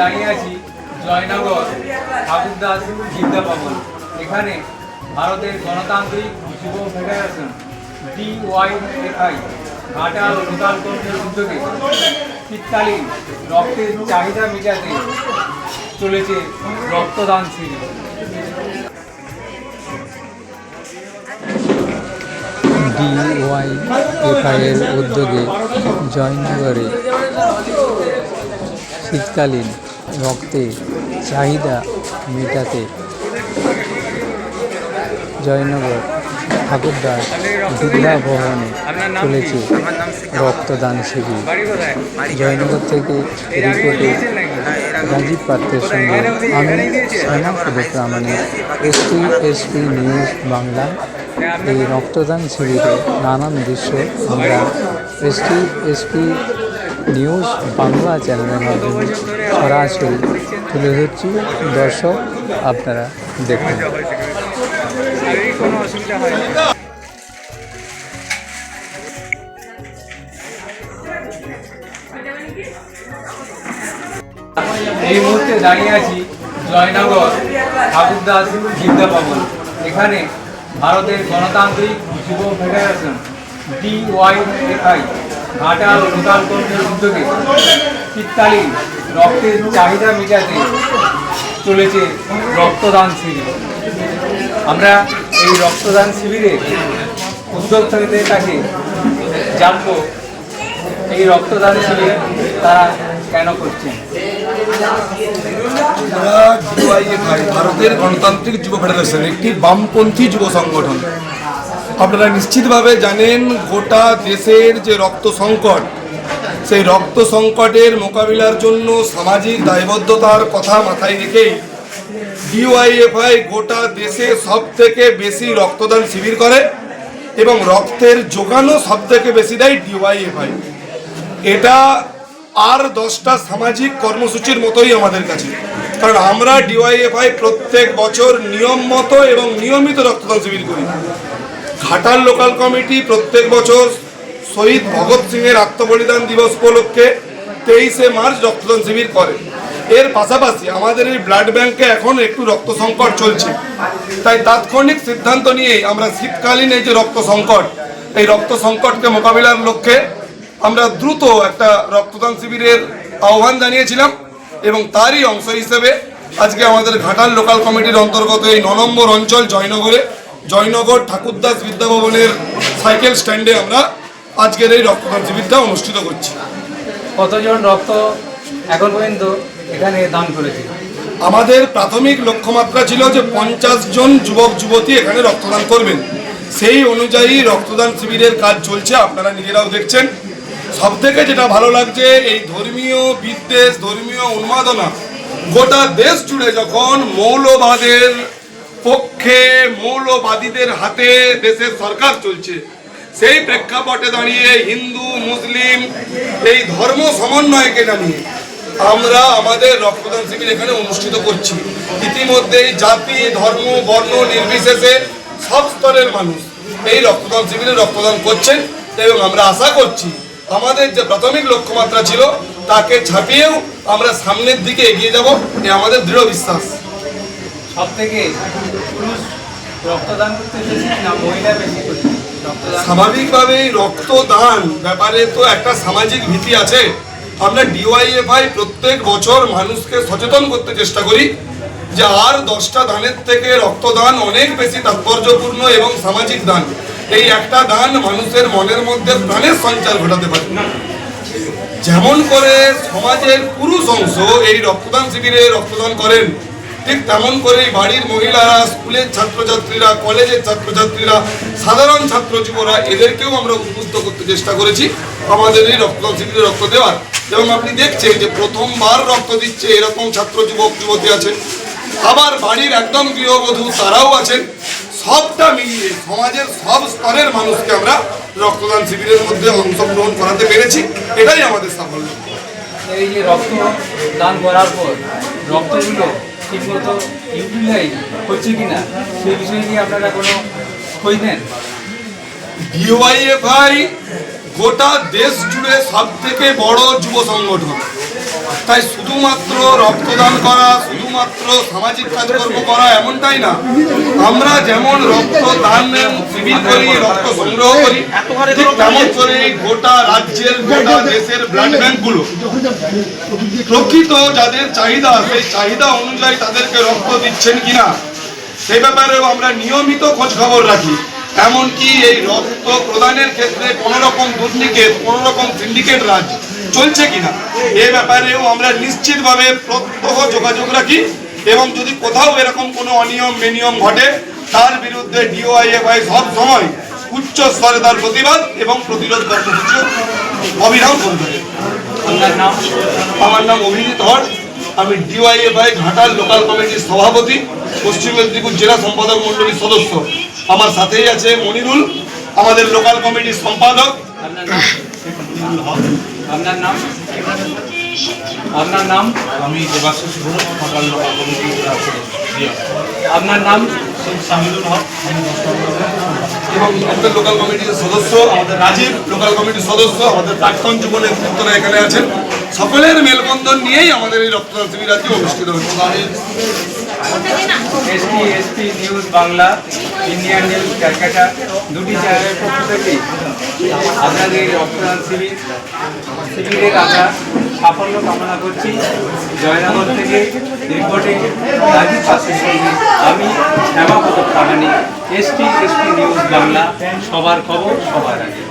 দাঁড়িয়ে আছি জয়নগর, ঠাকুরদাস বিদ্যা ভবন এখানে ভারতের গণতান্ত্রিক যুব ফেডারেশন ডিওয়াইএফআই ঘাটাল লোকাল কর্মীর উদ্যোগে শীতকালীন রক্তের চাহিদা মেটাতে চলেছে রক্তদান শিবির। ডিওয়াইএফআই এর উদ্যোগে জয়নগরে শীতকালীন রক্তে চাহিদা মেটাতে জয়নগর ঠাকুরদার ভবনে চলেছে রক্তদান শিবির। জয়নগর থেকে রিপোর্টে রাজীব পাত্রের সঙ্গে আমি Pramanik ST SP news Bangla. এই রক্তদান শিবিরে নানান দৃশ্য আমরা এসটি এসপি নিউজ বাংলা চ্যানেলের মাধ্যমে সরাসরি তুলে ধরছি। দর্শক, আপনারা দেখুন। এই মুহূর্তে দাঁড়িয়ে আছি জয়নগর ঠাকুরদাস বিদ্যা ভবন এখানে ভারতের গণতান্ত্রিক যুব ফেডারেশন ডিওয়াইএফআই ঘাটাল লোকাল কর্মীর উদ্যোগে শীতকালীন রক্তের চাহিদা মেটাতে চলেছে রক্তদান শিবির। আমরা এই রক্তদান শিবিরে উদ্যোক্তাদের কাছে জানব, এই রক্তদান শিবির তারা কেন করছেন? ভারতের গণতান্ত্রিক যুব ফেডারেশন, একটি বামপন্থী যুব সংগঠন। আপনারা নিশ্চিতভাবে জানেন, গোটা দেশের যে রক্ত সংকট, সেই রক্ত সংকটের মোকাবিলার জন্য সামাজিক দায়বদ্ধতার কথা মাথায় রেখেই ডিওয়াইএফআই গোটা দেশে সব থেকে বেশি রক্তদান শিবির করে এবং রক্তের যোগানও সব থেকে বেশি দেয় ডিওয়াইএফআই এটা আর দশটা সামাজিক কর্মসূচির মতোই আমাদের কাছে। কারণ আমরা ডিওয়াইএফআই প্রত্যেক বছর নিয়ম মতো এবং নিয়মিত রক্তদান শিবির করি। ঘাটাল লোকাল কমিটি প্রত্যেক বছর শহীদ ভগৎ সিংয়ের আত্মবলিদান দিবস উপলক্ষে তেইশে মার্চ রক্তদান শিবির করে। এর পাশাপাশি আমাদের এই ব্লাড ব্যাংকে এখন একটু রক্ত সংকট চলছে। তাই তাৎক্ষণিক সিদ্ধান্ত নিয়েই আমরা শীতকালীন এই যে রক্ত সংকট, এই রক্ত সংকটকে মোকাবিলার লক্ষ্যে আমরা দ্রুত একটা রক্তদান শিবিরের আহ্বান জানিয়েছিলাম এবং তারই অংশ হিসেবে আজকে আমাদের ঘাটাল লোকাল কমিটির অন্তর্গত এই ন নম্বর অঞ্চল জয়নগরে জয়নগর ঠাকুরদাস বিদ্যাভবনের সাইকেল স্ট্যান্ডে আমরা আজকের এই রক্তদান শিবিরটা অনুষ্ঠিত করছি। কতজন রক্ত এখন পর্যন্ত এখানে দান করেছে? আমাদের প্রাথমিক লক্ষ্যমাত্রা ছিল যে পঞ্চাশ জন যুবক যুবতী এখানে রক্তদান করবেন। সেই অনুযায়ী রক্তদান শিবিরের কাজ চলছে আপনারা নিজেরাও দেখছেন। সব থেকে যেটা ভালো লাগছে এই ধর্মীয় বিদ্বেষ ধর্মীয় উন্মাদনা গোটা দেশ জুড়ে যখন মৌলবাদের পক্ষে মৌলবাদীদের হাতে দেশের সরকার চলছে। সেই প্রেক্ষাপটে দাঁড়িয়ে হিন্দু, মুসলিম, এই ধর্ম সমন্বয়কে জানিয়ে আমরা আমাদের রক্তদান শিবির এখানে অনুষ্ঠিত করছি। ইতিমধ্যেই জাতি, ধর্ম, বর্ণ নির্বিশেষে সব স্তরের মানুষ এই রক্তদান শিবিরে রক্তদান করছেন এবং আমরা আশা করছি আমাদের যে প্রাথমিক লক্ষ্যমাত্রা ছিল তাকে ছাপিয়েও আমরা সামনের দিকে এগিয়ে যাব, এ আমাদের দৃঢ় বিশ্বাস। সব থেকে পুরুষ রক্তদান করতে বেশি না মহিলা বেশি করছে রক্তদান রক্তদান ব্যাপারে তো একটা সামাজিক ভীতি আছে। আমরা ডিওয়াইএফআই প্রত্যেক বছর মানুষকে সচেতন করতে চেষ্টা করি যে আর দশটা দানের থেকে রক্তদান অনেক বেশি তাৎপর্যপূর্ণ এবং সামাজিক দান। এই একটা দান মানুষের মনের মধ্যে প্রাণের সঞ্চার ঘটাতে পারে। যেমন করে সমাজের পুরুষ অংশ এই রক্তদান শিবিরে রক্তদান করেন। ঠিক তেমন করেই বাড়ির মহিলারা, স্কুলের ছাত্রছাত্রীরা, কলেজের ছাত্রছাত্রীরা, সাধারণ ছাত্র যুবরা এদেরকেও আমরা উদ্বুদ্ধ করতে চেষ্টা করেছি আমাদের এই রক্তদান শিবিরে রক্ত দেওয়ার। এবং আপনি দেখছেন যে প্রথমবার রক্ত দিচ্ছে এরকম ছাত্র যুবক যুবতী আছেন। আবার বাড়ির একদম গৃহবধূ তারাও আছেন। সবটা মিলিয়ে সমাজের সব স্তরের মানুষকে আমরা রক্তদান শিবিরের মধ্যে অংশগ্রহণ করাতে পেরেছি। এটাই আমাদের সাফল্য। এই যে রক্ত দান করার পর রক্তগুলো ঠিকমতো ইউটিলাইজ হচ্ছে কিনা সেই বিষয়ে নিয়ে আপনারা কোনো খোঁজ নেন? ডিওয়াইএফআই গোটা দেশ জুড়ে সব থেকে বড় যুব সংগঠন। তাই শুধুমাত্র রক্তদান করা শুধুমাত্র সামাজিক কাজকর্ম করা এমনটাই না। আমরা যেমন রক্তদান শিবির করি, রক্ত সংগ্রহ করি তেমন করে গোটা রাজ্যের, গোটা দেশের ব্লাড ব্যাংকগুলো প্রকৃত যাদের চাহিদা, সেই চাহিদা অনুযায়ী তাদেরকে রক্ত দিচ্ছেন কিনা সেই ব্যাপারেও আমরা নিয়মিত খোঁজ খবর রাখি। এমনকি এই রক্ত প্রদানের ক্ষেত্রে কোনো রকম দুর্নীতির কোনো রকম সিন্ডিকেট রাজ চলছে কিনা? এ ব্যাপারেও আমরা নিশ্চিতভাবে প্রত্যহ যোগাযোগ রাখি এবং যদি কোথাও এরকম কোনো অনিয়ম বেনিয়ম ঘটে তার বিরুদ্ধে ডিওআইএফআই সব সময় উচ্চ স্তরে তার প্রতিবাদ এবং প্রতিরোধ কর্মসূচি অবিরাম করে থাকে। আপনার নাম? আমার নাম অভিজিৎ হর। আমি ডিওয়াইএফআই ঘাটাল লোকাল কমিটির সভাপতি পশ্চিম মেদিনীপুর জেলা সম্পাদক মণ্ডলীর সদস্য। আমার সাথেই আছে মনিরুল আমাদের লোকাল কমিটির সম্পাদক। আপনার নাম? আপনার নাম? আমি দেবাশিস ঘোষ সকাল আপনার নাম? শামিদুল হক এবং আমাদের লোকাল কমিটির সদস্য আমাদের রাজীব লোকাল কমিটির সদস্য আমাদের প্রাক্তন যুব নেতৃত্বরা এখানে আছেন। সকলের মেলবন্ধন নিয়েই আমাদের এই রক্তদান শিবির আজকে অনুষ্ঠিত হচ্ছে। SP SP news Bangla, Indian news Calcutta, দুটি চ্যানেলের পক্ষ থেকে আপনাদের রক্তদান শিবির, শিবিরের আমরা সাফল্য কামনা করছি। জয়নগর থেকে রিপোর্টিং রাজীব পাশের সঙ্গে আমি Shyamapada Pramanik ST SP news Bangla, সবার খবর সবার আগে।